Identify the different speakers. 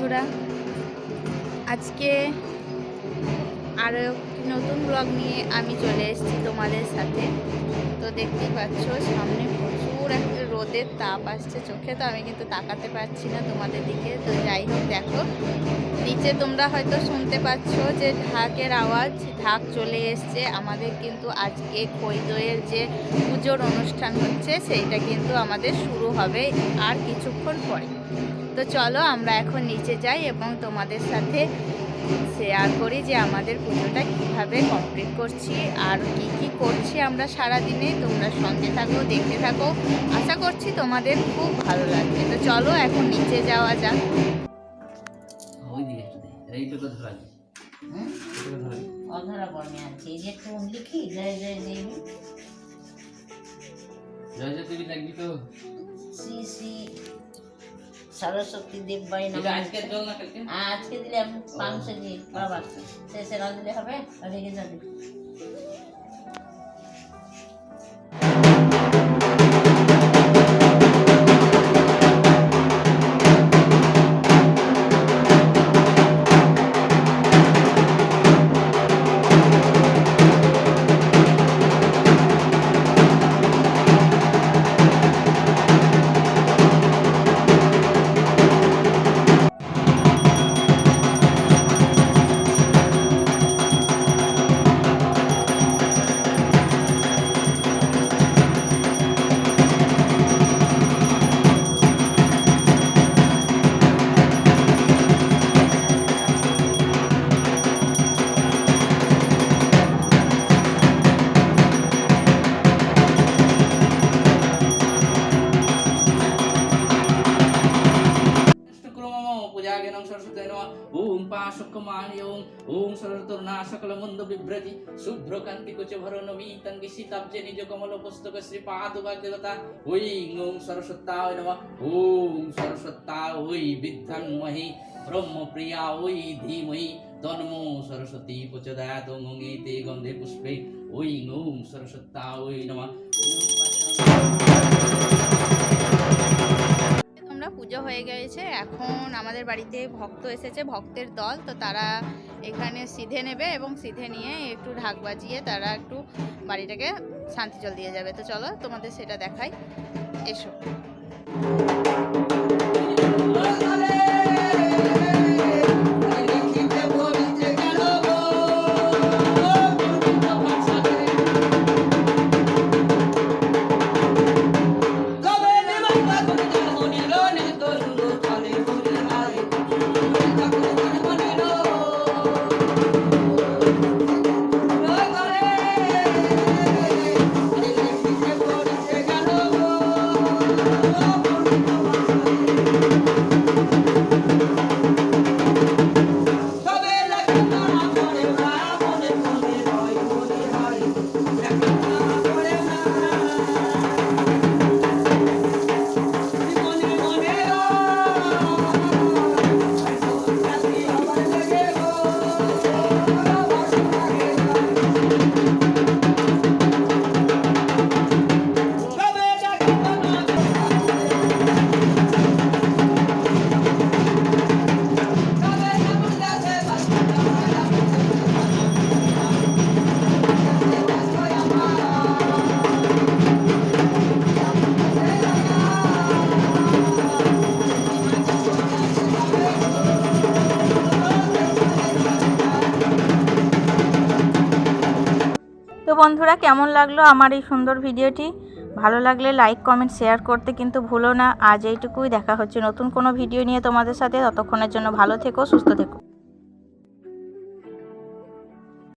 Speaker 1: বন্ধুরা। আজকে আরও একটি নতুন ব্লগ নিয়ে আমি চলে এসেছি তোমাদের সাথে। তো দেখতেই পাচ্ছ, সামনে প্রচুর একটা রোদের তাপ আসছে চোখে, তো আমি কিন্তু তাকাতে পারছি না তোমাদের দিকে। তো যাই হোক, দেখো। নিচে তোমরা হয়তো শুনতে পাচ্ছ যে ঢাকের আওয়াজ, ঢাক চলে এসছে। আমাদের কিন্তু আজকে খই দইয়ের যে পুজোর অনুষ্ঠান হচ্ছে, সেইটা কিন্তু আমাদের শুরু হবে আর কিছুক্ষণ পরে। তো চলো আমরা এখন নিচে যাই এবং তোমাদের সাথে শেয়ার করি যে আমাদের পুজোটা কীভাবে কমপ্লিট করছি আর কি কি করছি আমরা সারা দিনে তোমরা সঙ্গে থাকো, দেখতে থাকো। আশা করছি তোমাদের খুব ভালো লাগবে। তো চলো এখন নিচে যাওয়া যাক।
Speaker 2: এইটুকু ধরা যায়
Speaker 3: হুম?
Speaker 2: এইটুকু ধরা যায়।
Speaker 3: অধরা বর্ণে আছে। এই যে একটু লিখি জয় জয় দেবী
Speaker 2: জয়। জয় তুই লাগবি তো।
Speaker 3: শ্রী শ্রী সরস্বতী দেববাই
Speaker 2: এটা
Speaker 3: নমঃ
Speaker 2: আজকের জল না কালকে?
Speaker 3: আজকে দিলে আমি পাঁচশো দিয়ে বাবা শেষে না দিলে হবে? রেখে যাবে
Speaker 2: పూజాగినం సరస్వతి నమ ఓం పాశుకుమాని ఓం ఓం సరస్వతుర్నా సకల ముందు బిభ్రతి శుభ్ర కాంతి కుచభర నవీతంగి సీతాబ్జే నిజ కమల పుస్తక శ్రీ పాదుభాగ్యత ఓం ఓం సరస్వతాయ నమ ఓం సరస్వతా ఓయ్ విద్వన్మహి ব্রহ্মপ্রিয়া ওই ধীমহি তন্ম সরস্বতী প্রচোদয়াত গঙ্গেতে গন্ধে পুষ্পে ওই ওম
Speaker 1: সরস্বতা ওই নমঃ এখন আমাদের বাড়িতে ভক্ত এসেছে, ভক্তের দল। তো তারা এখানে সিধে নেবে এবং সিধে নিয়ে একটু ঢাক বাজিয়ে তারা একটু বাড়িটাকে শান্তি জল দিয়ে যাবে। তো চলো তোমাদের সেটা দেখাই। এসো। বন্ধুরা, কেমন লাগল আমার এই সুন্দর ভিডিওটি? ভালো লাগলে লাইক কমেন্ট শেয়ার করতে কিন্তু ভুলো না। আজ এইটুকুই, দেখা হচ্ছে নতুন কোনো ভিডিও নিয়ে তোমাদের সাথে। ততক্ষণের জন্য ভালো থেকো, সুস্থ থেকো।